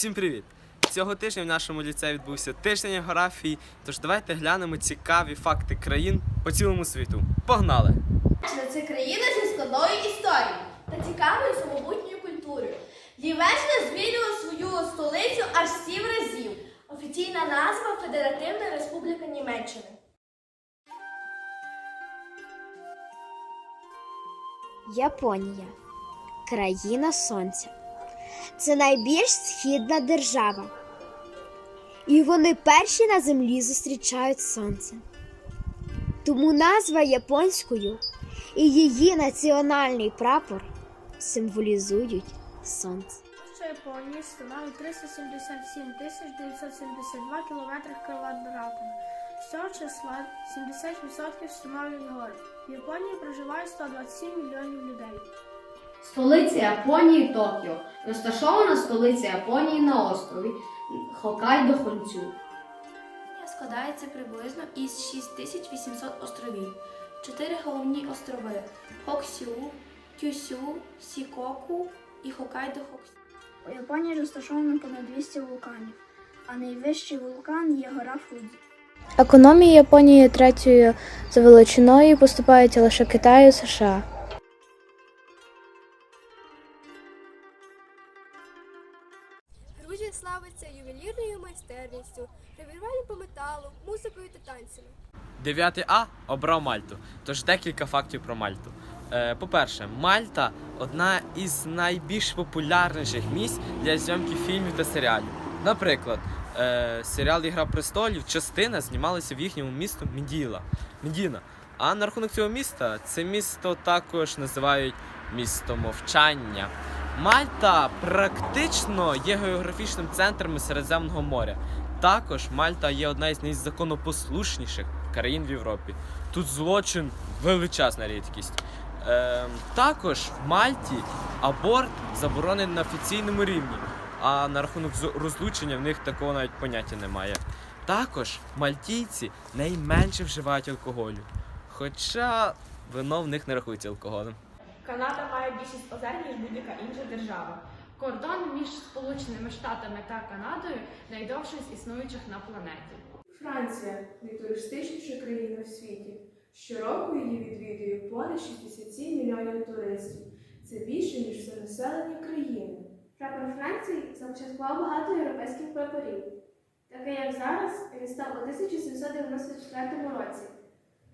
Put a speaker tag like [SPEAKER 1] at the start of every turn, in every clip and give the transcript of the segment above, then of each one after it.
[SPEAKER 1] Всім привіт! Цього тижня в нашому ліцеї відбувся тиждень географії, тож давайте глянемо цікаві факти країн по цілому світу. Погнали!
[SPEAKER 2] Це країна зі складною історією та цікавою самобутньою культурою. Німеччина змінювала свою столицю аж сім разів. Офіційна назва Федеративна Республіка Німеччини.
[SPEAKER 3] Японія країна сонця. Це найбільш східна держава. І вони перші на землі зустрічають сонце. Тому назва японською і її національний прапор символізують сонце.
[SPEAKER 4] Японії становить 377 тисяч 972 кілометри квадратних. З цього числа 70% становлять гори. В Японії проживає 127 мільйонів людей.
[SPEAKER 5] Столиця Японії Токіо. Розташована столиця Японії на острові Хокайдо Хонцю.
[SPEAKER 6] Японія складається приблизно із 6800 островів. Чотири головні острови Хоксю, Кюсю, Сікоку і Хокайдо Хоксю.
[SPEAKER 4] У Японії розташовано понад 200 вулканів, а найвищий вулкан є гора Фудзі.
[SPEAKER 7] Економія Японії третьою за величиною поступається лише Китаю і США.
[SPEAKER 8] Грузія славиться ювелірною майстерністю, гравіруванням по металу, музикою та танцями.
[SPEAKER 1] 9 А обрав Мальту. Тож декілька фактів про Мальту. Е, по-перше, Мальта одна із найбільш популярніших місць для зйомки фільмів та серіалів. Наприклад, е, серіал Ігра престолів частина знімалася в їхньому місту Меділа. Медіна. А на рахунок цього міста це місто також називають місто мовчання. Мальта практично є географічним центром Середземного моря. Також Мальта є одна із найзаконопослушніших країн в Європі. Тут злочин величезна рідкість. Е, також в Мальті аборт заборонений на офіційному рівні, а на рахунок розлучення в них такого навіть поняття немає. Також мальтійці найменше вживають алкоголю, хоча вино в них не рахується алкоголем.
[SPEAKER 9] Канада має більшість озер, ніж будь-яка інша держава. Кордон між Сполученими Штатами та Канадою найдовший з існуючих на планеті.
[SPEAKER 10] Франція найтуристичніша країна в світі. Щороку її відвідує понад 67 мільйонів туристів. Це більше, ніж все населення країни.
[SPEAKER 4] Прапор Франції започаткував багато європейських прапорів. Такий як зараз, він став у 1794 році,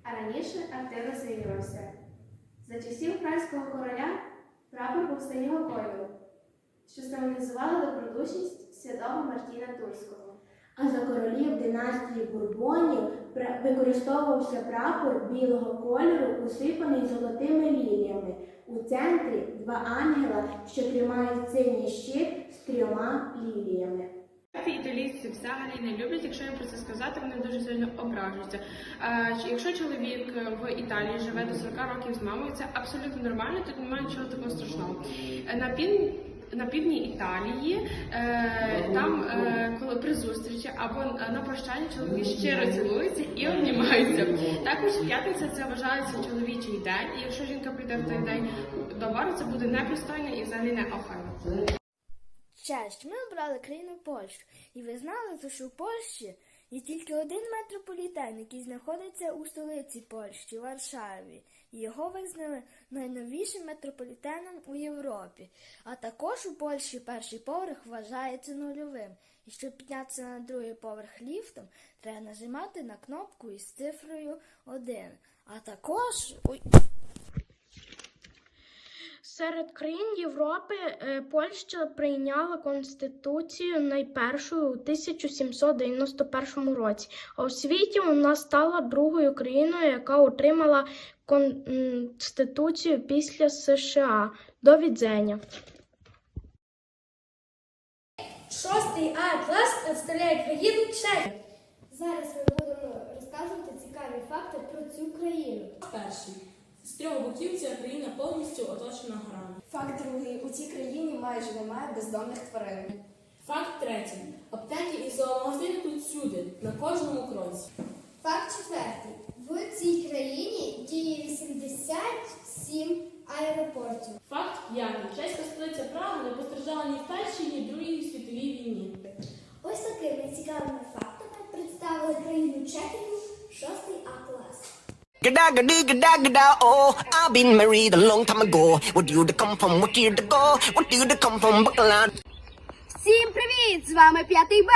[SPEAKER 4] а раніше активно змінювався. За часів франського короля прапор був синього кольору, що символізувало добродушність святого Мартіна Турського.
[SPEAKER 3] А за королів династії Бурбонів використовувався прапор білого кольору, усипаний золотими ліліями. У центрі два ангела, що тримають синій щит з трьома ліліями.
[SPEAKER 9] Італійці взагалі не люблять, якщо їм про це сказати, вони дуже сильно ображуються. Е, Якщо чоловік в Італії живе до 40 років з мамою, це абсолютно нормально, тут немає нічого такого страшного. Е, На пів... На півдні Італії е, там, е, коли при зустрічі або на прощанні чоловіки щиро цілуються і обнімаються. Також п'ятниця це вважається чоловічий день, і якщо жінка прийде в той день до бару, це буде непристойно і взагалі не охайно.
[SPEAKER 4] Честь, ми обрали країну Польщу, і ви знали, що в Польщі є тільки один метрополітен, який знаходиться у столиці Польщі, Варшаві. І його визнали найновішим метрополітеном у Європі. А також у Польщі перший поверх вважається нульовим. І щоб піднятися на другий поверх ліфтом, треба нажимати на кнопку із цифрою 1. А також. Серед країн Європи е, Польща прийняла конституцію найпершою у 1791 році. А у світі вона стала другою країною, яка отримала конституцію після США. До відзення.
[SPEAKER 2] Шостий А клас представляє країну Чехія. Зараз ми будемо розказувати цікаві факти про цю країну.
[SPEAKER 11] Перший. З трьох боків ця країна повністю оточена горами.
[SPEAKER 10] Факт другий у цій країні майже немає бездомних тварин.
[SPEAKER 11] Факт третій. Аптеки і зоомагазини тут всюди, на кожному кроці.
[SPEAKER 2] Факт четвертий. В цій країні діє 87 аеропортів.
[SPEAKER 11] Факт п'ятий. Чеська столиця Прага не постраждала ні в першій, ні в другій світовій війні.
[SPEAKER 12] Ось такими цікавими фактами представили країну Чехію Шостий А клас. Gada oh I've been married a long time ago What to come from, what to go What to come from, Buckland
[SPEAKER 13] Всім привіт! З вами п'ятий Б.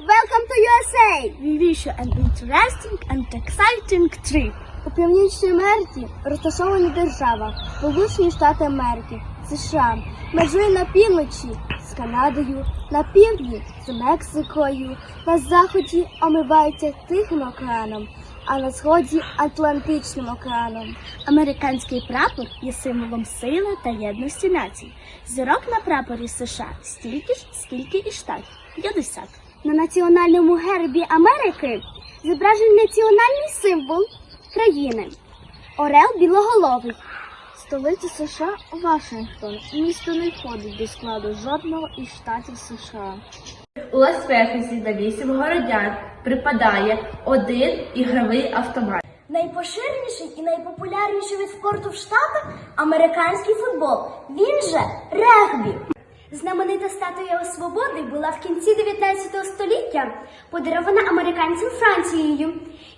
[SPEAKER 13] Welcome to USA! We wish you an interesting and exciting trip. У Північній Америці розташована держава Сполучені Штати Америки, США. Межує на півночі з Канадою, на півдні з Мексикою, на заході омивається Тихим океаном, а на сході Атлантичним океаном. Американський прапор є символом сили та єдності націй. Зірок на прапорі США стільки ж, скільки і штатів 50. На національному гербі Америки зображений національний символ країни Орел білоголовий. Столиця США Вашингтон. Місто не входить до складу жодного із штатів США.
[SPEAKER 14] У Лас-Вегасі на 8 городян припадає один ігровий автомат.
[SPEAKER 13] Найпоширеніший і найпопулярніший вид спорту в Штатах американський футбол. Він же регбі. Знаменита статуя свободи була в кінці 19 століття подарована американцем Францією.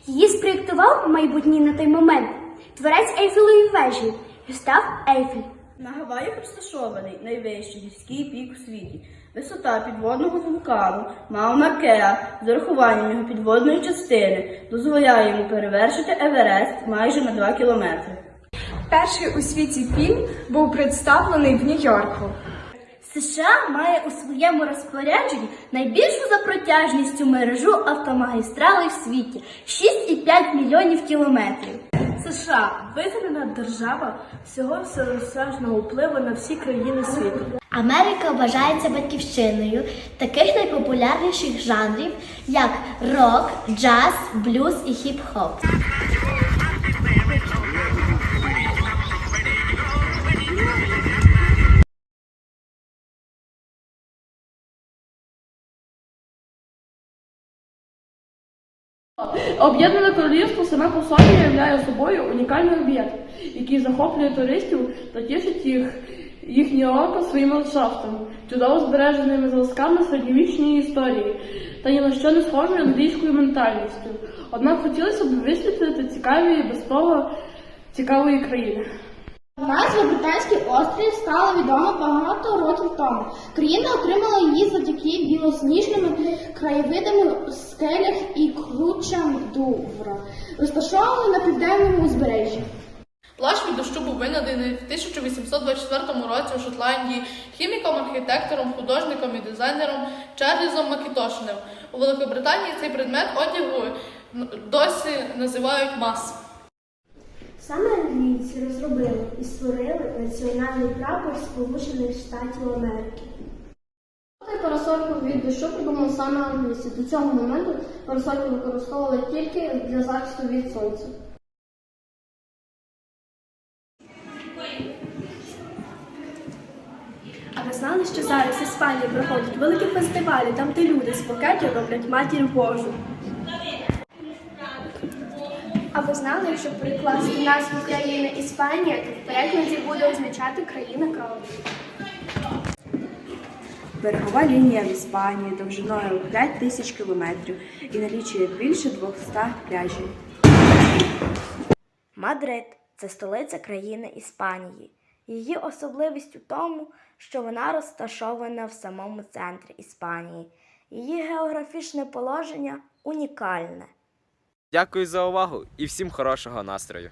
[SPEAKER 13] Її спроєктував майбутній на той момент творець Ейфелевої вежі Гюстав Ейфель.
[SPEAKER 15] На Гаваях розташований найвищий гірський пік у світі. Висота підводного вулкану Мауна Кеа з урахуванням його підводної частини дозволяє йому перевершити Еверест майже на 2 кілометри.
[SPEAKER 16] Перший у світі фільм був представлений в Нью-Йорку.
[SPEAKER 13] США має у своєму розпорядженні найбільшу за протяжністю мережу автомагістралей в світі 6,5 мільйонів кілометрів.
[SPEAKER 16] США визнана держава всього всеосяжного впливу на всі країни світу.
[SPEAKER 13] Америка вважається батьківщиною таких найпопулярніших жанрів, як рок, джаз, блюз і хіп-хоп.
[SPEAKER 11] Об'єднане королівство саме по собі являє собою унікальний об'єкт, який захоплює туристів та тішить їх їхнє око своїм ландшафтом, чудово збереженими зразками середньовічної історії та ні на що не схожою англійською ментальністю. Однак хотілося б висвітлити цікаві і без того цікавої країни.
[SPEAKER 3] Назва Британський острів стала відома багато років тому. Країна отримала її завдяки білосніжними краєвидами у скелях і кручам Дувра, розташованими на південному узбережжі.
[SPEAKER 17] Плащ від дощу був винайдений в 1824 році у Шотландії хіміком, архітектором, художником і дизайнером Чарльзом Макітошиним. У Великобританії цей предмет одягу досі називають мас.
[SPEAKER 3] Саме англійці розробили і створили національний прапор Сполучених Штатів Америки. Парасольку від дощу придумали саме англійці. До цього моменту парасольку використовували тільки для захисту від сонця.
[SPEAKER 2] А ви знали, що зараз в Іспанії проходять великі фестивалі, там де люди з букетів роблять матір Божу. А ви знали, якщо прикласти назву країни Іспанія, то в перекладі буде означати країна кави.
[SPEAKER 16] Берегова лінія в Іспанії довжиною 5 тисяч кілометрів і налічує більше 200 пляжів.
[SPEAKER 13] Мадрид це столиця країни Іспанії. Її особливість у тому, що вона розташована в самому центрі Іспанії. Її географічне положення унікальне.
[SPEAKER 1] Дякую за увагу і всім хорошого настрою!